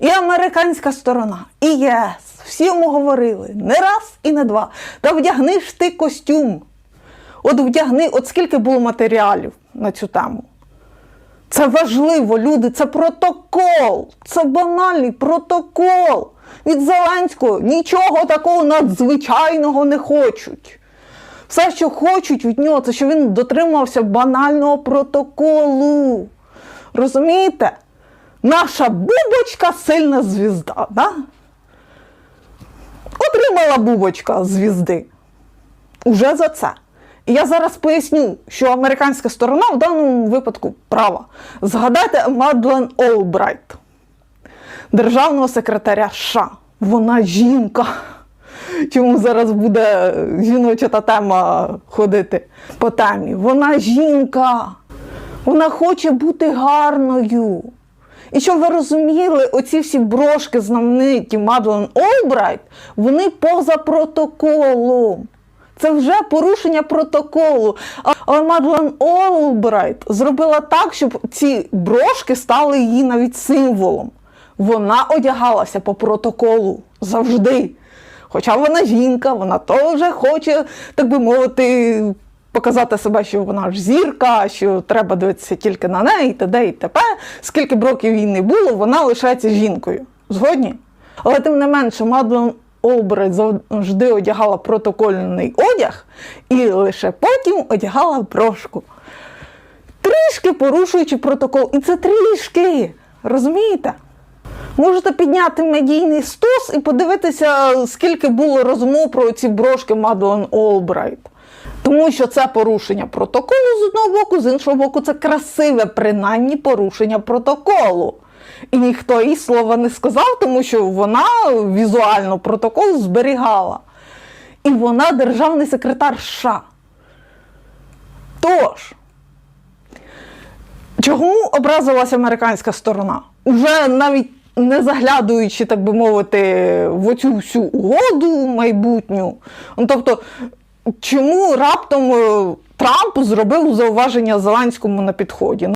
І американська сторона, і ЄС, всі йому говорили не раз і не два. Та вдягни ж ти костюм. От вдягни, от скільки було матеріалів на цю тему. Це важливо, люди, це протокол. Це банальний протокол. Від Зеленського нічого такого надзвичайного не хочуть. Все, що хочуть від нього, це щоб він дотримався банального протоколу. Розумієте? Наша бубочка сильна звізда. Да? Отримала бубочка звізди. Уже за це. І я зараз поясню, що американська сторона в даному випадку права. Згадайте Мадлен Олбрайт, державного секретаря США. Вона жінка. Чому зараз буде жіноча та тема ходити по темі? Вона жінка. Вона хоче бути гарною. І щоб ви розуміли, оці всі брошки знамениті Мадлен Олбрайт, вони поза протоколом. Це вже порушення протоколу. Але Мадлен Олбрайт зробила так, щоб ці брошки стали її навіть символом. Вона одягалася по протоколу завжди. Хоча вона жінка, вона теж хоче, так би мовити, показати себе, що вона ж зірка, що треба дивитися тільки на неї, і т.д. і т.п. Скільки б років їй не було, вона лишається жінкою. Згодні? Але тим не менше, Мадлен Олбрайт завжди одягала протокольний одяг і лише потім одягала брошку. Трішки порушуючи протокол. І це трішки. Розумієте? Можете підняти медійний стос і подивитися, скільки було розмов про ці брошки Мадлен Олбрайт. Тому що це порушення протоколу з одного боку, з іншого боку, це красиве, принаймні порушення протоколу. І ніхто їй слова не сказав, тому що вона візуально протокол зберігала. І вона державний секретар США. Тож, Чому образилася американська сторона? Уже навіть не заглядаючи, так би мовити, в оцю всю угоду майбутню. Ну, тобто, чому раптом е, Трамп зробив зауваження Зеленському на підході?